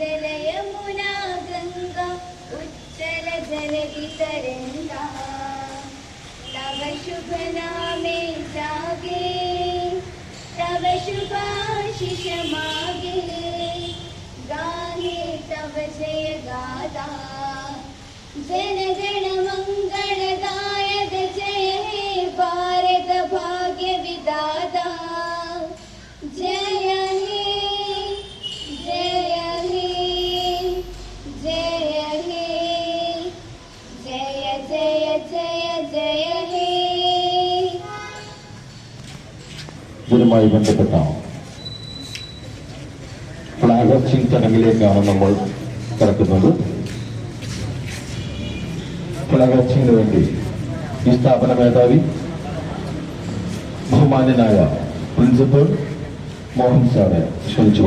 जलयमुना गङ्गा उज्जलदल इतरङ्गुभनामे जागिरे तव शुभाशिषमागिरे गा तव जय गादा जन जन मङ्गल జయ ബന്ധപ്പെട്ട జయ జయ ഫ്ലാഗ് ഹോസ്റ്റിംഗ് ചടങ്ങിലേക്കാണ് നമ്മൾ കിടക്കുന്നത് ഫ്ലാഗ് ഹോസ്റ്റിംഗിന് വേണ്ടി ഈ സ്ഥാപന മേധാവി ബഹുമാന്യനായ പ്രിൻസിപ്പൽ മോഹൻ സാറെ ക്ഷണിച്ചു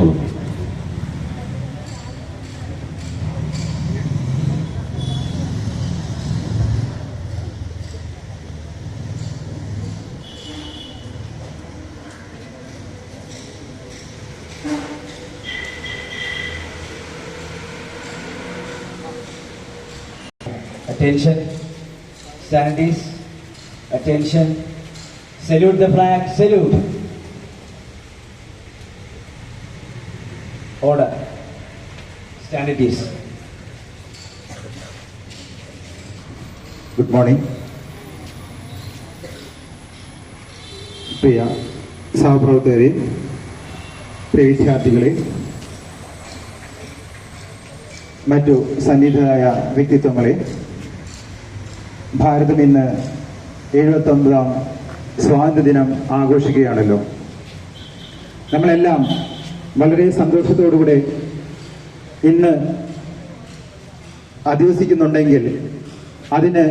Attention, standees, attention, salute the flag, salute. Order, standees. Good morning പ്രിയ സഹപ്രവർത്തകരെ പ്രിയ വിദ്യാർത്ഥികളെ മറ്റു സന്നിഹിതരായ വ്യക്തിത്വങ്ങളെ ഭാരതം ഇന്ന് എഴുപത്തൊമ്പതാം സ്വാതന്ത്ര്യദിനം ആഘോഷിക്കുകയാണല്ലോ. നമ്മളെല്ലാം വളരെ സന്തോഷത്തോടുകൂടെ ഇന്ന് അധിവസിക്കുന്നുണ്ടെങ്കിൽ അതിന്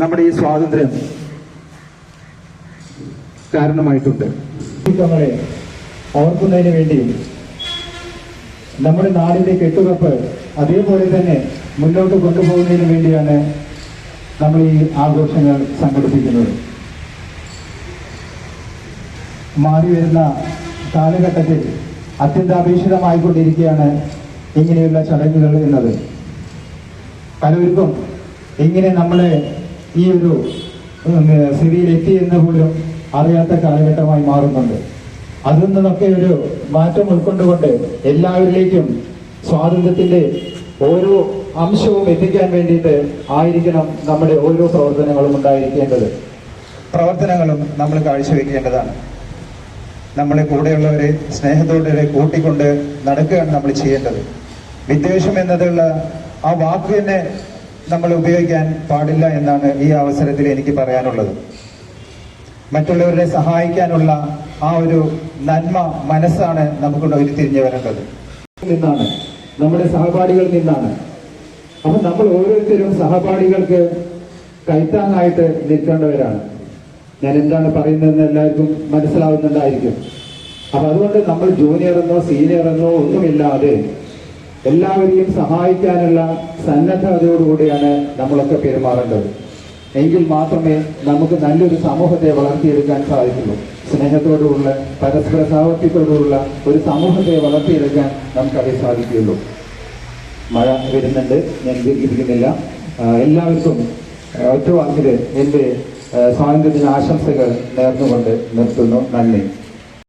നമ്മുടെ ഈ സ്വാതന്ത്ര്യം കാരണമായിട്ടുണ്ട്. ഓർക്കുന്നതിന് വേണ്ടി നമ്മുടെ നാടിന്റെ കെട്ടുറപ്പ് അതേപോലെ തന്നെ മുന്നോട്ട് കൊണ്ടുപോകുന്നതിന് വേണ്ടിയാണ് നമ്മൾ ഈ ആഘോഷങ്ങൾ സംഘടിപ്പിക്കുന്നത്. മാറി വരുന്ന കാലഘട്ടത്തിൽ അത്യന്താപേക്ഷിതമായിക്കൊണ്ടിരിക്കുകയാണ് ഇങ്ങനെയുള്ള ചടങ്ങുകൾ എന്നത്. പലർക്കും എങ്ങനെ നമ്മളെ ഈ ഒരു സ്ഥിതിയിലെത്തി എന്ന് പോലും അറിയാത്ത കാലഘട്ടമായി മാറുന്നുണ്ട്. അതിൽ നിന്നൊക്കെ ഒരു മാറ്റം ഉൾക്കൊണ്ടുകൊണ്ട് എല്ലാവരിലേക്കും സ്വാതന്ത്ര്യത്തിന്റെ ഓരോ അംശവും എത്തിക്കാൻ വേണ്ടിയിട്ട് ആയിരിക്കണം നമ്മുടെ ഓരോ പ്രവർത്തനങ്ങളും ഉണ്ടായിരിക്കേണ്ടത്. പ്രവർത്തനങ്ങളും നമ്മൾ കാഴ്ചവെക്കേണ്ടതാണ്. നമ്മളെ കൂടെയുള്ളവരെ സ്നേഹത്തോടെ കൂട്ടിക്കൊണ്ട് നടക്കുകയാണ് നമ്മൾ ചെയ്യേണ്ടത്. വിദ്വേഷം എന്നതുള്ള ആ വാക്ക് തന്നെ നമ്മൾ ഉപയോഗിക്കാൻ പാടില്ല എന്നാണ് ഈ അവസരത്തിൽ എനിക്ക് പറയാനുള്ളത്. മറ്റുള്ളവരെ സഹായിക്കാനുള്ള ആ ഒരു നന്മ മനസ്സാണ് നമുക്ക് ഉരുത്തിരിഞ്ഞു വരേണ്ടത്. നിന്നാണ് നമ്മുടെ സഹപാഠികളിൽ നിന്നാണ്. അപ്പൊ നമ്മൾ ഓരോരുത്തരും സഹപാഠികൾക്ക് കൈത്താങ്ങായിട്ട് നിൽക്കേണ്ടവരാണ്. ഞാൻ എന്താണ് പറയുന്നതെന്ന് എല്ലാവർക്കും മനസ്സിലാവുന്നുണ്ടായിരിക്കും. അപ്പൊ അതുകൊണ്ട് നമ്മൾ ജൂനിയർ എന്നോ സീനിയർ എന്നോ ഒന്നുമില്ലാതെ എല്ലാവരെയും സഹായിക്കാനുള്ള സന്നദ്ധതയോടുകൂടിയാണ് നമ്മളൊക്കെ പെരുമാറേണ്ടത്. എങ്കിൽ മാത്രമേ നമുക്ക് നല്ലൊരു സമൂഹത്തെ വളർത്തിയെടുക്കാൻ സാധിക്കുള്ളൂ. സ്നേഹത്തോടുള്ള പരസ്പര സാമർത്ഥ്യത്തോടുള്ള ഒരു സമൂഹത്തെ വളർത്തിയെടുക്കാൻ നമുക്കതേ സാധിക്കുകയുള്ളൂ. മഴ വരുന്നുണ്ട് ഞാൻ ദീർഘിപ്പിക്കുന്നില്ല. എല്ലാവർക്കും ഒറ്റവാക്കിൽ ഒറ്റ വാക്കിൽ എന്റെ സ്വാതന്ത്ര്യത്തിന് ആശംസകൾ നേർന്നുകൊണ്ട് നിർത്തുന്നു. നന്ദി.